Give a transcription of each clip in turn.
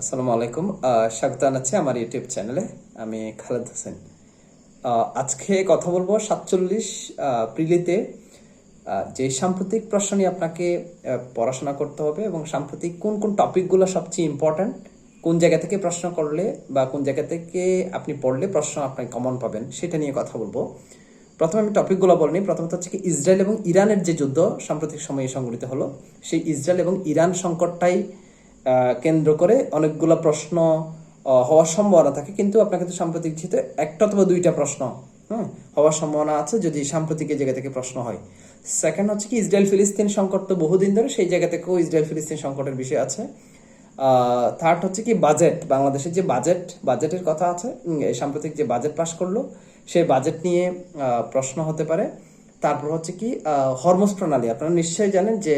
আসসালামু আলাইকুম। স্বাগত জানাচ্ছি আমার ইউটিউব চ্যানেলে। আমি খালেদ হোসেন। আজকে কথা বলব সাতচল্লিশ প্রিলিতে যে সাম্প্রতিক প্রশ্ন নিয়ে আপনাকে পড়াশোনা করতে হবে এবং সাম্প্রতিক কোন কোন টপিকগুলো সবচেয়ে ইম্পর্ট্যান্ট কোন জায়গা থেকে প্রশ্ন করলে বা কোন জায়গা থেকে আপনি পড়লে প্রশ্ন আপনি কমন পাবেন, সেটা নিয়ে কথা বলব। প্রথমে আমি টপিকগুলো বলিনি প্রথমত হচ্ছে কি, ইসরায়েল এবং ইরানের যে যুদ্ধ সাম্প্রতিক সময়ে সংঘটিত হলো, সেই ইসরায়েল এবং ইরান সংকটটাই কেন্দ্র করে অনেকগুলো প্রশ্ন হওয়ার সম্ভাবনা থাকে, কিন্তু আপনার কিন্তু সাম্প্রতিক যেহেতু একটা অথবা দুইটা প্রশ্ন হ্যাঁ হওয়ার সম্ভাবনা আছে যদি সাম্প্রতিক এই জায়গা থেকে প্রশ্ন হয়। সেকেন্ড হচ্ছে কি ইসরায়েল ফিলিস্তিন সংকট তো বহুদিন ধরে, সেই জায়গা থেকেও ইসরায়েল ফিলিস্তিন সংকটের বিষয় আছে। থার্ড হচ্ছে কি বাজেট বাংলাদেশের যে বাজেট বাজেটের কথা আছে সাম্প্রতিক যে বাজেট পাশ করল সেই বাজেট নিয়ে প্রশ্ন হতে পারে। তারপর হচ্ছে কি হরমোস প্রণালী, আপনারা নিশ্চয়ই জানেন যে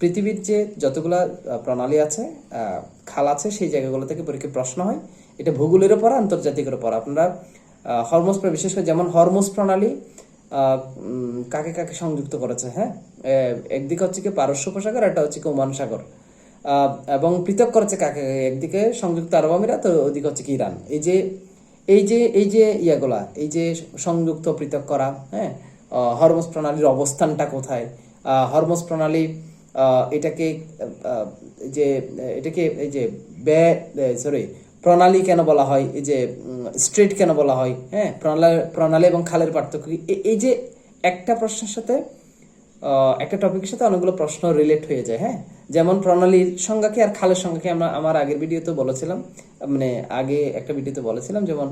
পৃথিবীর যে যতগুলা প্রণালী আছে খাল আছে, সেই জায়গাগুলো থেকে পরীক্ষা প্রশ্ন হয়। এটা ভূগোলেরও পড়া, আন্তর্জাতিকেরও পড়া। আপনারা হরমোস বিশেষ করে যেমন হরমোস প্রণালী কাকে কাকে সংযুক্ত করেছে হ্যাঁ? একদিকে হচ্ছে কি পারস্য উপসাগর একটা হচ্ছে কি ওমান সাগর। এবং পৃথক করেছে কাকে, একদিকে সংযুক্ত আরব আমিরাত, ওদিকে হচ্ছে কি ইরান। এই যে এই যে এই যে ইয়াগুলা, এই যে সংযুক্ত, পৃথক করা হ্যাঁ? হরমোস প্রণালীর অবস্থানটা কোথায়? হরমোস প্রণালী এটাকে যে এটাকে এই যে ব্যয় সরি প্রণালী কেন বলা হয় এই যে স্ট্রেট কেন বলা হয় হ্যাঁ প্রণালী প্রণালী এবং খালের পার্থক্য? এই যে একটা প্রশ্নের সাথে একটা টপিকের সাথে অনেকগুলো প্রশ্ন রিলেট হয়ে যায় হ্যাঁ যেমন প্রণালীর সংজ্ঞাকে আর খালের সংজ্ঞাকে আমরা আমার আগের ভিডিওতে বলেছিলাম মানে আগে একটা ভিডিওতে বলেছিলাম যেমন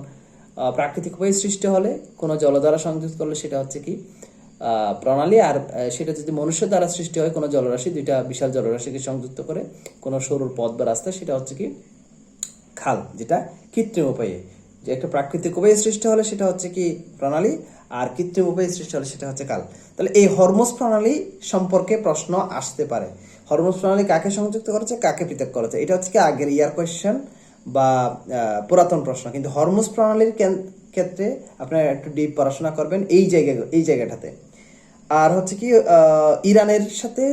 আহ, প্রাকৃতিক উপায়ে সৃষ্টি হলে কোনো জলধারা সংযুক্ত করলে সেটা হচ্ছে কি প্রণালী আর সেটা যদি মনুষ্য দ্বারা সৃষ্টি হয়, কোনো জলরাশি, দুইটা বিশাল জলরাশিকে সংযুক্ত করে কোনো সরুর পথ বা রাস্তা, সেটা হচ্ছে কি খাল, যেটা কৃত্রিম উপায়ে। যে একটা প্রাকৃতিক উপায়ে সৃষ্টি হলে সেটা হচ্ছে কি প্রণালী, আর কৃত্রিম উপায়ে সৃষ্টি হলে সেটা হচ্ছে কাল তাহলে এই হরমোস প্রণালী সম্পর্কে প্রশ্ন আসতে পারে। হরমোস প্রণালী কাকে সংযুক্ত করেছে? কাকে পৃথক করেছে? এটা হচ্ছে কি আগের ইয়ার কোয়েশ্চেন বা পুরাতন প্রশ্ন। কিন্তু হরমোস প্রণালীর ক্ষেত্রে আপনারা একটু ডিপ পড়াশোনা করবেন এই জায়গা, এই জায়গাটাতে। আর হচ্ছে কি ইরানের সাথে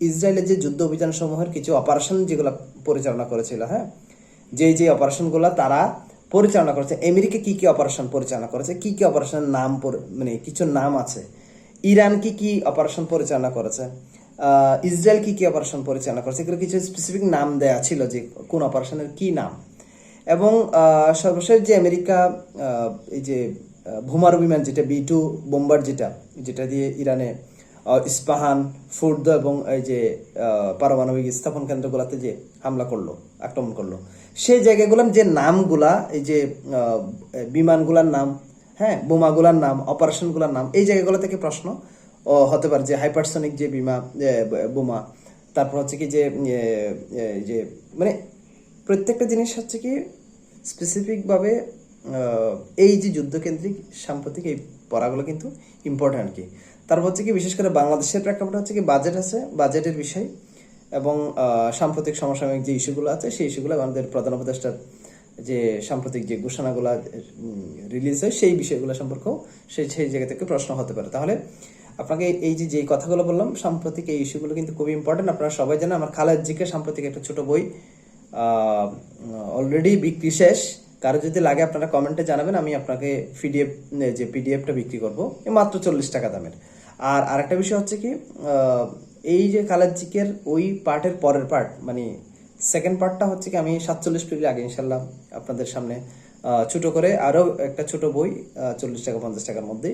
ইসরায়েলের যে যুদ্ধ অভিযান সমূহের কিছু অপারেশন যেগুলো পরিচালনা করেছিল হ্যাঁ? যে যে অপারেশনগুলো তারা পরিচালনা করেছে। আমেরিকা কি কি অপারেশন পরিচালনা করেছে? কি কি অপারেশনের নাম মানে কিছু নাম আছে? ইরান কি কি অপারেশন পরিচালনা করেছে? ইসরায়েল কি কি অপারেশন পরিচালনা করেছে? এগুলো কিছু স্পেসিফিক নাম দেয়া ছিল যে কোন অপারেশনের কি নাম। এবং সর্বশেষ যে আমেরিকা এই যে ভূমার বিমান যেটা বি টু বোম্বার যেটা যেটা দিয়ে ইরানে ইস্পাহান, ফুর্দ এবং এই যে পারমাণবিক স্থাপন কেন্দ্রগুলোতে যে হামলা করল, আক্রমণ করল। সেই জায়গাগুলোর যে নামগুলা, এই যে বিমানগুলার নাম হ্যাঁ বোমাগুলার নাম, অপারেশনগুলার নাম, এই জায়গাগুলো থেকে প্রশ্ন হতে পারে যে হাইপারসনিক যে বিমা বোমা, তারপর হচ্ছে কি যে মানে প্রত্যেকটা জিনিস হচ্ছে কি স্পেসিফিকভাবে এই যে যুদ্ধকেন্দ্রিক সাম্প্রতিক এই পড়াগুলো কিন্তু ইম্পর্ট্যান্ট কি? তারপর হচ্ছে কি, বিশেষ করে বাংলাদেশের প্রেক্ষাপটে হচ্ছে কি বাজেট আছে বাজেটের বিষয়, এবং সাম্প্রতিক সমসাময়িক যে ইস্যুগুলো আছে, সেই ইস্যুগুলো আমাদের প্রধান উপদেষ্টার যে সাম্প্রতিক যে ঘোষণাগুলো রিলিজ হয়, সেই বিষয়গুলো সম্পর্কেও সেই সেই জায়গা থেকে প্রশ্ন হতে পারে। তাহলে আপনাকে এই যে যে কথাগুলো বললাম, সাম্প্রতিক এই ইস্যুগুলো কিন্তু খুবই ইম্পর্টেন্ট আপনারা সবাই জানেন, আমার খালেদ জিকে সাম্প্রতিক একটা ছোট বই অলরেডি বিক্রি শেষ। কারও যদি লাগে আপনারা কমেন্টে জানাবেন, আমি আপনাকে পিডিএফ যে পিডিএফটা বিক্রি করব মাত্র চল্লিশ টাকা দামের। আর আরেকটা বিষয় হচ্ছে কি এই যে খালেদ জিকের ওই পার্টের পরের পার্ট মানে সেকেন্ড পার্টটা হচ্ছে কি, আমি সাতচল্লিশ পিরিয়ড আগে, ইনশাল্লাহ আপনাদের সামনে ছোট করে আরও একটা ছোট বই চল্লিশ টাকা, পঞ্চাশ টাকার মধ্যে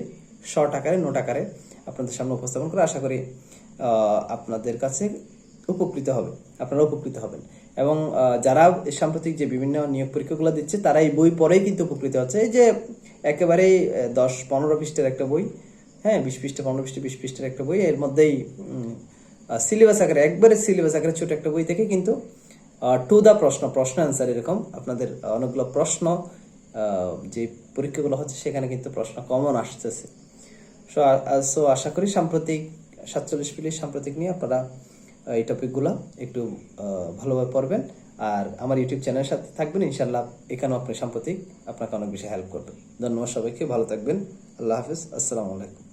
শর্ট আকারে নোট আকারে আপনাদের সামনে উপস্থাপন করে আশা করি আপনাদের কাছে উপকৃত হবে, আপনারা উপকৃত হবেন। এবং যারা সাম্প্রতিক যে বিভিন্ন নিয়োগ পরীক্ষাগুলো দিচ্ছে, তারা এই বই পরেই কিন্তু উপকৃত হচ্ছে। এই যে একেবারেই দশ পনেরো পৃষ্ঠের একটা বই হ্যাঁ বিশ পৃষ্ঠা, পনেরো পৃষ্ঠা, বিশ পৃষ্ঠের একটা বই, এর মধ্যেই সিলেবাস আকারে, একবারে সিলেবাস আকারে ছোট একটা বই থেকে কিন্তু টু দা প্রশ্ন প্রশ্ন অ্যান্সার এরকম, আপনাদের অনেকগুলো প্রশ্ন যে পরীক্ষাগুলো হচ্ছে সেখানে কিন্তু প্রশ্ন কমন আসতেছে। সো সো আশা করি সাম্প্রতিক, সাতচল্লিশ পিলির সাম্প্রতিক নিয়ে আপনারা এই টপিকগুলো একটু ভালোভাবে পড়বেন। আর আমার ইউটিউব চ্যানেলের সাথে থাকবেন ইনশাল্লাহ এখানেও আপনি সাম্প্রতিক আপনাকে অনেক বেশি হেল্প করবে। ধন্যবাদ সবাইকে, ভালো থাকবেন। আল্লাহ হাফিজ, আসসালামু আলাইকুম।